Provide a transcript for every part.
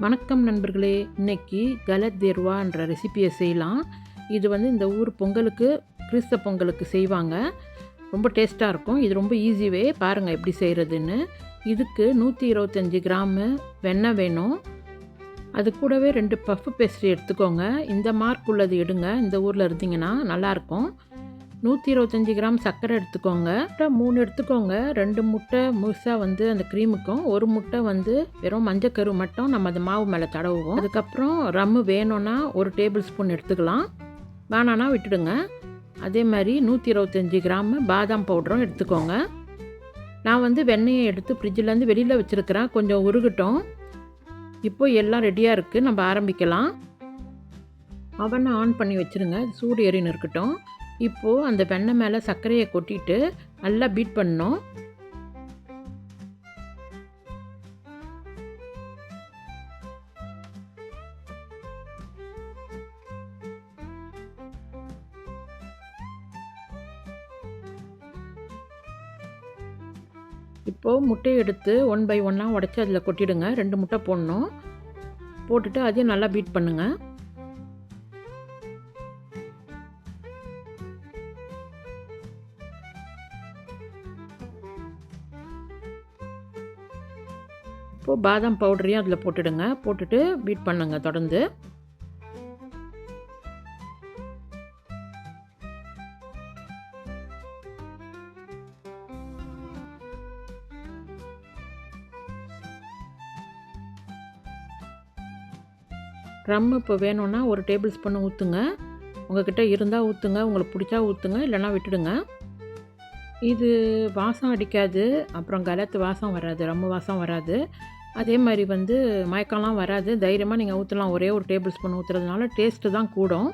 வணக்கம் நண்பர்களே இன்னைக்கு கலத் தேர்வான்ற ரெசிபியை செய்யலாம். இது வந்து இந்த ஊர் பொங்கலுக்கு கிறிஸ்த பொங்கலுக்கு செய்வாங்க. ரொம்ப டேஸ்ட்டாக இருக்கும். இது ரொம்ப ஈஸிவே பாருங்கள் எப்படி செய்கிறதுன்னு இதுக்கு நூற்றி இருபத்தஞ்சி கிராமு வெண்ணெய் வேணும். அது கூடவே ரெண்டு பஃப் பேஸ்ட்ரி எடுத்துக்கோங்க. இந்த மார்க் உள்ளது எடுங்க. இந்த ஊரில் இருந்தீங்கன்னா நல்லாயிருக்கும் நூற்றி இருபத்தஞ்சி கிராம் சர்க்கரை எடுத்துக்கோங்க. முட்டை மூணு எடுத்துக்கோங்க. ரெண்டு முட்டை முழுசாக வந்து அந்த க்ரீமுக்கும் ஒரு முட்டை வந்து வெறும் மஞ்சக்கரு மட்டும் நம்ம அந்த மாவு மேலே தடவுவோம். அதுக்கப்புறம் ரம்மு வேணும்னா ஒரு டேபிள் ஸ்பூன் எடுத்துக்கலாம். வேணான்னா விட்டுடுங்க. அதே மாதிரி நூற்றி இருபத்தஞ்சி கிராம் பாதாம் பவுடரும் எடுத்துக்கோங்க. நான் வந்து வெண்ணெயை எடுத்து ஃப்ரிட்ஜிலேருந்து வெளியில் வச்சுருக்கிறேன். கொஞ்சம் உருகட்டும். இப்போ எல்லாம் ரெடியாக இருக்குது நம்ம ஆரம்பிக்கலாம். அவனை ஆன் பண்ணி வச்சுருங்க. சூடு எரின்னு இருக்கட்டும். இப்போது அந்த வெண்ணெய் மேலே சர்க்கரையை கொட்டிட்டு நல்லா பீட் பண்ணோம் இப்போது முட்டையை எடுத்து ஒன் பை ஒன்னாக உடச்சி அதில் கொட்டிடுங்க. ரெண்டு முட்டை போடணும். போட்டுட்டு அதையும் நல்லா பீட் பண்ணுங்கள் இப்போது பாதாம் பவுடரையும் அதில் போட்டுடுங்க. போட்டுட்டு பீட் பண்ணுங்க தொடர்ந்து. ரம் இப்போ வேணும்னா ஒரு டேபிள் ஸ்பூன் ஊற்றுங்க உங்கள்கிட்ட இருந்தால் ஊற்றுங்க உங்களுக்கு பிடிச்சா ஊற்றுங்க இல்லைனா விட்டுடுங்க. இது வாசம் அடிக்காது. அப்புறம் கலத்து வாசம் வராது ரம்மு வாசம் வராது. அதே மாதிரி வந்து மயக்கம்லாம் வராது. தைரியமாக நீங்கள் ஊற்றலாம் ஒரே ஒரு டேபிள் ஸ்பூன் ஊற்றுறதுனால டேஸ்ட்டு தான் கூடும்.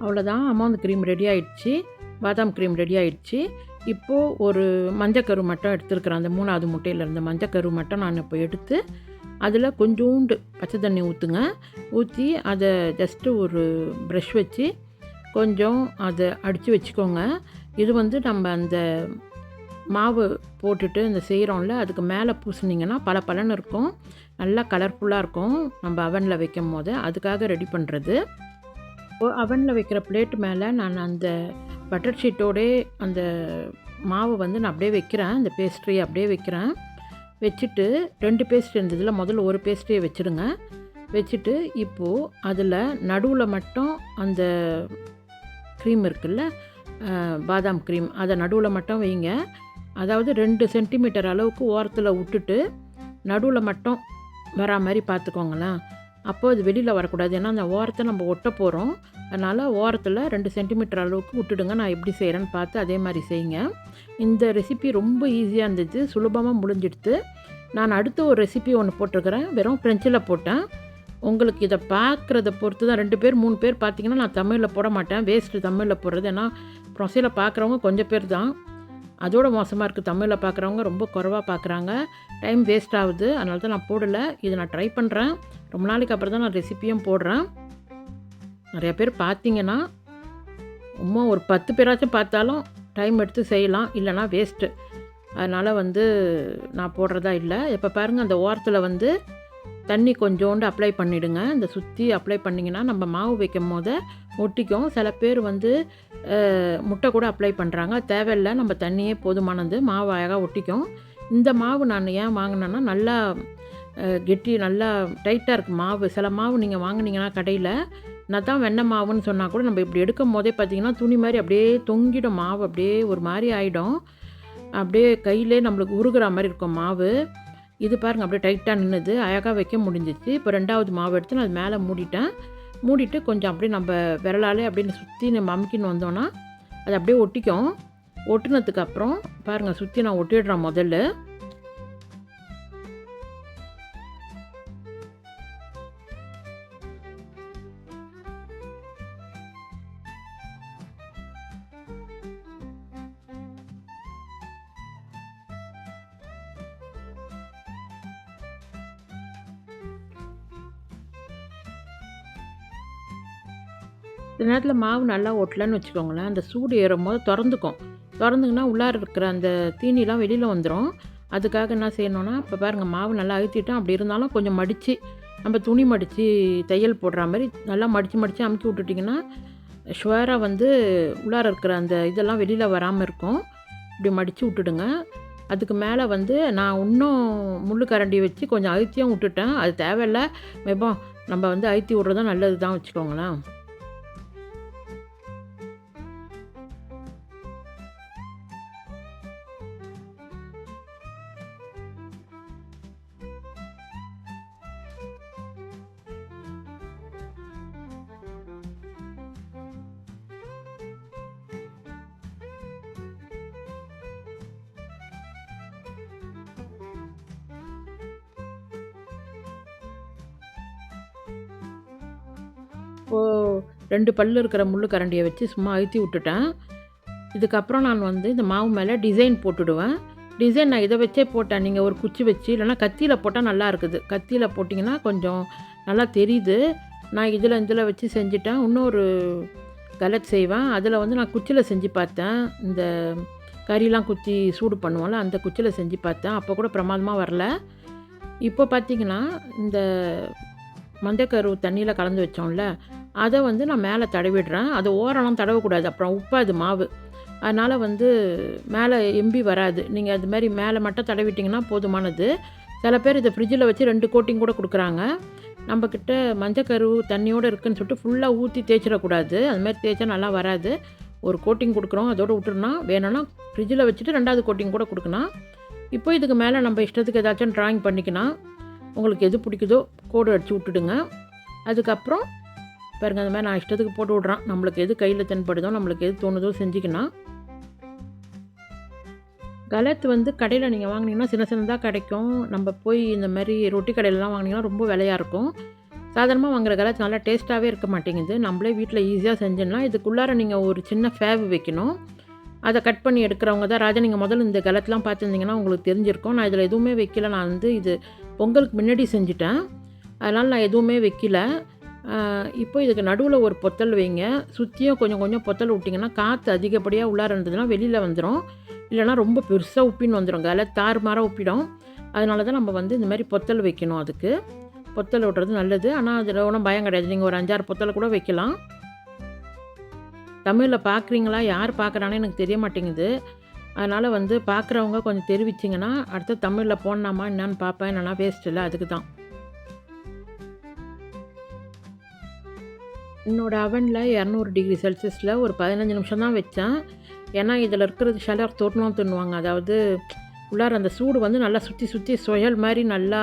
அவ்வளோதான். அமௌண்ட் க்ரீம் ரெடி ஆயிடுச்சு. பாதாம் க்ரீம் ரெடி ஆயிடுச்சு. இப்போது ஒரு மஞ்சக்கரு மட்டும் எடுத்துருக்குறேன். அந்த மூணாவது முட்டையில் இருந்த மஞ்சக்கரு மட்டும் நான் இப்போ எடுத்து அதில் கொஞ்சோண்டு பச்சை தண்ணி ஊற்றுங்க. ஊற்றி அதை ஜஸ்ட்டு ஒரு ப்ரஷ் வச்சு கொஞ்சம் அதை அடித்து வச்சுக்கோங்க. இது வந்து நம்ம அந்த மாவு போட்டுட்டு இந்த செய்கிறோம்ல அதுக்கு மேலே பூசுனீங்கன்னா பல பலன்னு இருக்கும். நல்லா கலர்ஃபுல்லாக இருக்கும். நம்ம அவனில் வைக்கும் போது அதுக்காக ரெடி பண்ணுறது அவனில் வைக்கிற பிளேட் மேலே நான் அந்த பட்டர் ஷீட்டோடே அந்த மாவு வந்து நான் அப்படியே வைக்கிறேன். அந்த பேஸ்ட்ரி அப்படியே வைக்கிறேன். வச்சுட்டு ரெண்டு பேஸ்ட்ரி இருந்ததுல முதல்ல ஒரு பேஸ்ட்ரியை வச்சுடுங்க வச்சுட்டு இப்போது அதில் நடுவில் மட்டும் அந்த க்ரீம் இருக்குல்ல பாதாம் க்ரீம் அதை நடுவில் மட்டும் வைங்க. அதாவது ரெண்டு சென்டிமீட்டர் அளவுக்கு ஓரத்தில் விட்டுட்டு நடுவில் மட்டும் வரா மாதிரி பார்த்துக்கோங்களேன். அப்போ அது வெளியில் வரக்கூடாது. ஏன்னா அந்த ஓரத்தை நம்ம ஒட்ட போகிறோம் அதனால் ஓரத்தில் ரெண்டு சென்டிமீட்டர் அளவுக்கு விட்டுடுங்க. நான் எப்படி செய்கிறேன்னு பார்த்து அதே மாதிரி செய்யுங்க. இந்த ரெசிபி ரொம்ப ஈஸியாக இருந்தது. சுலபமாக முடிஞ்சிடுத்து. நான் அடுத்த ஒரு ரெசிபி ஒன்று போட்டிருக்கிறேன். வெறும் ஃப்ரெஞ்சில் போட்டேன். உங்களுக்கு இதை பார்க்குறத பொறுத்து தான் ரெண்டு பேர் மூணு பேர் பார்த்தீங்கன்னா நான் தமிழில் போட மாட்டேன். வேஸ்ட்டு தமிழில் போடுறது. ஏன்னா ப்ரொசையில் பார்க்குறவங்க கொஞ்சம் பேர் தான். அதோட மோசமாக இருக்குது தமிழில் பார்க்குறவங்க ரொம்ப குறைவாக பார்க்குறாங்க டைம் வேஸ்ட் ஆகுது. அதனால தான் நான் போடலை. இதை நான் ட்ரை பண்ணுறேன் ரொம்ப நாளைக்கு அப்புறம் தான் நான் ரெசிப்பியும் போடுறேன். நிறையா பேர் பார்த்தீங்கன்னா சும்மா ஒரு பத்து பேராச்சும் பார்த்தாலும் டைம் எடுத்து செய்யலாம். இல்லைனா வேஸ்ட்டு அதனால் வந்து நான் போடுறதா இல்லை. இப்போ பாருங்கள் அந்த ஓரத்தில் வந்து தண்ணி கொஞ்சோண்டு அப்ளை பண்ணிவிடுங்க இந்த சுற்றி அப்ளை பண்ணிங்கன்னா நம்ம மாவு வைக்கும் போது ஒட்டிக்கும் சில பேர் வந்து முட்டை கூட அப்ளை பண்ணுறாங்க தேவையில்லை நம்ம தண்ணியே போதுமானது மாவு அழகாக ஒட்டிக்கும். இந்த மாவு நான் ஏன் வாங்கினேன்னா நல்லா கெட்டி நல்லா டைட்டாக இருக்குது மாவு. சில மாவு நீங்கள் வாங்கினீங்கன்னா கடையில் நான் தான் வெண்ணெய் மாவுன்னு சொன்னால் கூட நம்ம இப்படி எடுக்கும் போதே பார்த்திங்கன்னா துணி மாதிரி அப்படியே தொங்கிடும் மாவு. அப்படியே ஒரு மாதிரி ஆகிடும் அப்படியே கையிலே நம்மளுக்கு உருகிற மாதிரி இருக்கும் மாவு. இது பாருங்க அப்படியே டைட்டாக நின்றுது அழகாக வைக்க முடிஞ்சிச்சு. இப்போ ரெண்டாவது மாவு எடுத்து நான் அது மேலே மூடிட்டேன். மூடிட்டு கொஞ்சம் அப்படியே நம்ம விரலாலே அப்படியே சுற்றி நம்ம அமுக்கின்னு வந்தோன்னா அது அப்படியே ஒட்டிக்கும். ஒட்டுனதுக்கு அப்புறம் பாருங்கள் சுற்றி நான் ஒட்டிடுறேன் முதல்ல. இந்த நேரத்தில் மாவு நல்லா ஒட்டலன்னு வச்சுக்கோங்களேன். அந்த சூடு ஏறும் போது திறந்துக்கும். திறந்துங்கன்னா உள்ளார இருக்கிற அந்த தீனிலாம் வெளியில் வந்துடும் அதுக்காக என்ன செய்யணும்னா இப்போ பாருங்கள் மாவு நல்லா அழுத்திட்டோம். அப்படி இருந்தாலும் கொஞ்சம் மடித்து நம்ம துணி மடித்து தையல் போடுற மாதிரி நல்லா மடித்து மடித்து அமுக்கி விட்டுட்டிங்கன்னா ஷுவராக வந்து உள்ளார இருக்கிற அந்த இதெல்லாம் வெளியில் வராமல் இருக்கும். இப்படி மடித்து விட்டுடுங்க. அதுக்கு மேலே வந்து நான் இன்னும் முள் கரண்டி வச்சு கொஞ்சம் அழுத்தியும் விட்டுட்டேன். அது தேவையில்லை. மேபோ நம்ம வந்து அழுத்தி விட்றதும் நல்லது தான் வச்சுக்கோங்களேன். இப்போது ரெண்டு பல்லு இருக்கிற முள்ளு கரண்டியை வச்சு சும்மா அழுத்தி விட்டுட்டேன். இதுக்கப்புறம் நான் வந்து இந்த மாவு மேலே டிசைன் போட்டுடுவேன். டிசைன் நான் இதை வச்சே போட்டேன். நீங்கள் ஒரு குச்சி வச்சு இல்லைன்னா கத்தியில் போட்டால் நல்லா இருக்குது. கத்தியில் போட்டிங்கன்னா கொஞ்சம் நல்லா தெரியுது. நான் இதில் இதில் வச்சு செஞ்சுட்டேன். இன்னொரு கலட் செய்வேன். அதில் வந்து நான் குச்சியில் செஞ்சு பார்த்தேன். இந்த கறிலாம் குத்தி சூடு பண்ணுவோம்ல அந்த குச்சியில் செஞ்சு பார்த்தேன். அப்போ கூட பிரமாதமாக வரல. இப்போ பார்த்தீங்கன்னா இந்த மஞ்சக்கரு தண்ணியில் கலந்து வச்சோம்ல அதை வந்து நான் மேலே தடவிடுறேன். அதை ஓரெல்லாம் தடவக்கூடாது. அப்புறம் உப்பாது மாவு. அதனால் வந்து மேலே எம்பி வராது. நீங்கள் அது மாதிரி மேலே மட்டும் தடவிட்டிங்கன்னா போதுமானது. சில பேர் இதை ஃப்ரிட்ஜில் வச்சு ரெண்டு கோட்டிங் கூட கொடுக்குறாங்க. நம்மக்கிட்ட மஞ்சக்கரு தண்ணியோடு இருக்குன்னு சொல்லிட்டு ஃபுல்லாக ஊற்றி தேய்ச்சிடக்கூடாது. அது மாதிரி தேய்ச்சா நல்லா வராது. ஒரு கோட்டிங் கொடுக்குறோம். அதோடு விட்டுருனா வேணும்னா ஃப்ரிட்ஜில் வச்சுட்டு ரெண்டாவது கோட்டிங் கூட கொடுக்கலாம். இப்போ இதுக்கு மேலே நம்ம இஷ்டத்துக்கு ஏதாச்சும் ட்ராயிங் பண்ணிக்கலாம். உங்களுக்கு எது பிடிக்குதோ கோடு அடித்து விட்டுடுங்க. அதுக்கப்புறம் பாருங்க அந்த மாதிரி நான் இஷ்டத்துக்கு போட்டு விட்றான். நம்மளுக்கு எது கையில் தென்படுதோ நம்மளுக்கு எது தோணுதோ செஞ்சுக்கணும் கலத் வந்து கடையில் நீங்கள் வாங்கினீங்கன்னா சின்ன சின்னதாக கிடைக்கும். நம்ம போய் இந்த மாதிரி ரொட்டி கடையிலலாம் வாங்கினீங்கன்னா ரொம்ப விலையாக இருக்கும். சாதாரணமாக வாங்குற கலத்து நல்லா டேஸ்ட்டாகவே இருக்க மாட்டேங்குது. நம்மளே வீட்டில் ஈஸியாக செஞ்சிடலாம் இதுக்குள்ளார நீங்கள் ஒரு சின்ன ஃபேவ் வைக்கணும். அதை கட் பண்ணி எடுக்கிறவங்க தான். ராஜா நீங்கள் முதல்ல இந்த கலத்தெலாம் பார்த்துருந்தீங்கன்னா உங்களுக்கு தெரிஞ்சிருக்கும். நான் இதில் எதுவுமே வைக்கல. நான் வந்து இது பொங்கலுக்கு முன்னாடி செஞ்சுட்டேன். அதனால் நான் எதுவுமே வைக்கல. இப்போ இதுக்கு நடுவில் ஒரு பொத்தல் வைங்க. சுற்றியும் கொஞ்சம் கொஞ்சம் பொத்தல் விட்டிங்கன்னா காற்று அதிகப்படியாக உள்ளார இருந்ததுன்னா வெளியில் வந்துடும் இல்லைனா ரொம்ப பெருசாக உப்பின்னு வந்துடும் கலை தார் உப்பிடும். அதனால தான் நம்ம வந்து இந்த மாதிரி பொத்தல் வைக்கணும் அதுக்கு. பொத்தல் விட்றது நல்லது. ஆனால் அதில் ஒன்றும் பயம் கிடையாது. நீங்கள் ஒரு அஞ்சாறு பொத்தலை கூட வைக்கலாம். தமிழில் பார்க்குறீங்களா யார் பார்க்குறானே எனக்கு தெரிய மாட்டேங்குது. அதனால் வந்து பார்க்குறவங்க கொஞ்சம் தெரிவிச்சிங்கன்னா அடுத்து தமிழில் போடலாமா என்னான்னு பார்ப்பேன் என்னென்னா வேஸ்ட் இல்லை. அதுக்கு தான் என்னோடய அவனில் இரநூறு டிகிரி செல்சியஸில் ஒரு பதினஞ்சு நிமிஷம் தான் வச்சேன். ஏன்னா இதில் இருக்கிறது ஷலர் தொட்டணும் தின்னுவாங்க. அதாவது உள்ளார அந்த சூடு வந்து நல்லா சுற்றி சுற்றி சுயல் மாதிரி நல்லா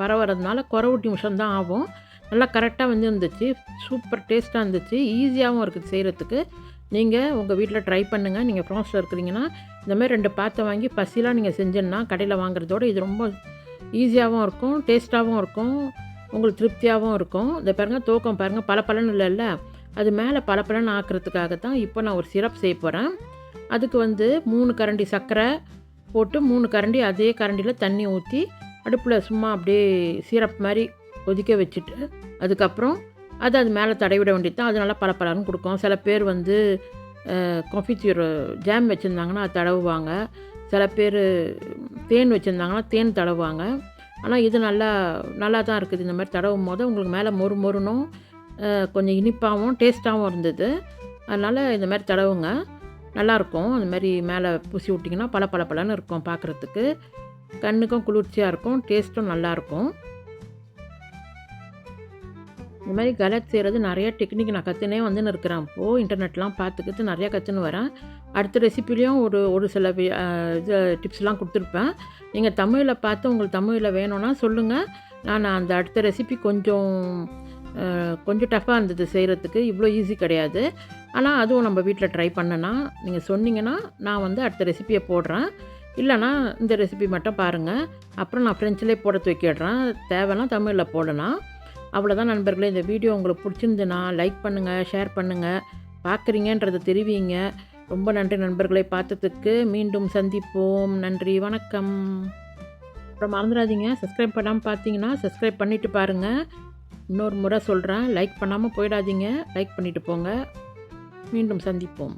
பரவறதுனால குறவுட்டி நிமிஷம் தான் ஆகும். நல்லா கரெக்டாக வந்து இருந்துச்சு சூப்பர் டேஸ்ட்டாக இருந்துச்சு. ஈஸியாகவும் இருக்குது செய்கிறதுக்கு நீங்கள் உங்கள் வீட்டில் ட்ரை பண்ணுங்கள் நீங்கள் ஃப்ரான்ஸில் இருக்கிறீங்கன்னா இந்தமாதிரி ரெண்டு பாத்தை வாங்கி பசிலாம் நீங்கள் செஞ்சேன்னா கடையில் வாங்குறதோட இது ரொம்ப ஈஸியாகவும் இருக்கும் டேஸ்ட்டாகவும் இருக்கும். உங்களுக்கு திருப்தியாகவும் இருக்கும். இந்த பாருங்கள் தூக்கம் பாருங்கள் பல பலன் இல்லைல்ல அது மேலே பல பலன் ஆக்கிறதுக்காக தான் இப்போ நான் ஒரு சிரப் செய்ய போகிறேன் அதுக்கு வந்து மூணு கரண்டி சர்க்கரை போட்டு மூணு கரண்டி அதே கரண்டியில் தண்ணி ஊற்றி அடுப்பில் சும்மா அப்படியே சிரப் மாதிரி கொதிக்க வச்சுட்டு அதுக்கப்புறம் அது அது மேலே தடவிட வேண்டியது தான் அது நல்லா பல பலன்னு கொடுக்கும். சில பேர் வந்து கொஃபிச்சூர் ஜாம் வச்சுருந்தாங்கன்னா அது தடவுவாங்க. சில பேர் தேன் வச்சுருந்தாங்கன்னா தேன் தடவுவாங்க. ஆனால் இது நல்லா நல்லா தான் இருக்குது. இந்த மாதிரி தடவும் போது உங்களுக்கு மேலே மொறு மொறுனும் கொஞ்சம் இனிப்பாகவும் டேஸ்ட்டாகவும் இருந்தது. அதனால் இந்த மாதிரி தடவுங்க. நல்லாயிருக்கும் அந்த மாதிரி மேலே பூசி விட்டிங்கன்னா பல பல பலன்னு இருக்கும் பார்க்குறதுக்கு கண்ணுக்கும் குளிர்ச்சியாக இருக்கும் டேஸ்ட்டும் நல்லாயிருக்கும் இந்த மாதிரி கலர் செய்கிறது நிறைய டெக்னிக் நான் கற்றுனே வந்துன்னு இருக்கிறேன். இப்போது இன்டர்நெட்லாம் பார்த்துக்கிட்டு நிறையா கற்றுன்னு வரேன். அடுத்த ரெசிபிலையும் ஒரு ஒரு சில இது டிப்ஸ்லாம் கொடுத்துருப்பேன். நீங்கள் தமிழில் பார்த்து உங்களுக்கு தமிழில் வேணும்னா சொல்லுங்கள் நான் அந்த அடுத்த ரெசிபி கொஞ்சம் கொஞ்சம் டஃப்பாக இருந்தது செய்கிறதுக்கு இவ்வளோ ஈஸி கிடையாது. ஆனால் அதுவும் நம்ம வீட்டில் ட்ரை பண்ணனா நீங்கள் சொன்னீங்கன்னா நான் வந்து அடுத்த ரெசிபியை போடுறேன். இல்லைனா இந்த ரெசிபி மட்டும் பாருங்கள் அப்புறம் நான் ஃப்ரெஞ்சிலே போட தூக்கிடுறேன் தேவைன்னா தமிழில் போடலாம். அவ்வளோதான் நண்பர்களே. இந்த வீடியோ உங்களுக்கு பிடிச்சிருந்துன்னா லைக் பண்ணுங்கள் ஷேர் பண்ணுங்கள் பார்க்குறீங்கன்றதை தெரிவிங்க. ரொம்ப நன்றி நண்பர்களை பார்த்ததுக்கு. மீண்டும் சந்திப்போம். நன்றி. வணக்கம். அப்புறம் மறந்துடாதீங்க. சப்ஸ்கிரைப் பண்ணாமல் பார்த்தீங்கன்னா சப்ஸ்கிரைப் பண்ணிவிட்டு பாருங்கள் இன்னொரு முறை சொல்கிறேன் லைக் பண்ணாமல் போயிடாதீங்க. லைக் பண்ணிவிட்டு போங்க. மீண்டும் சந்திப்போம்.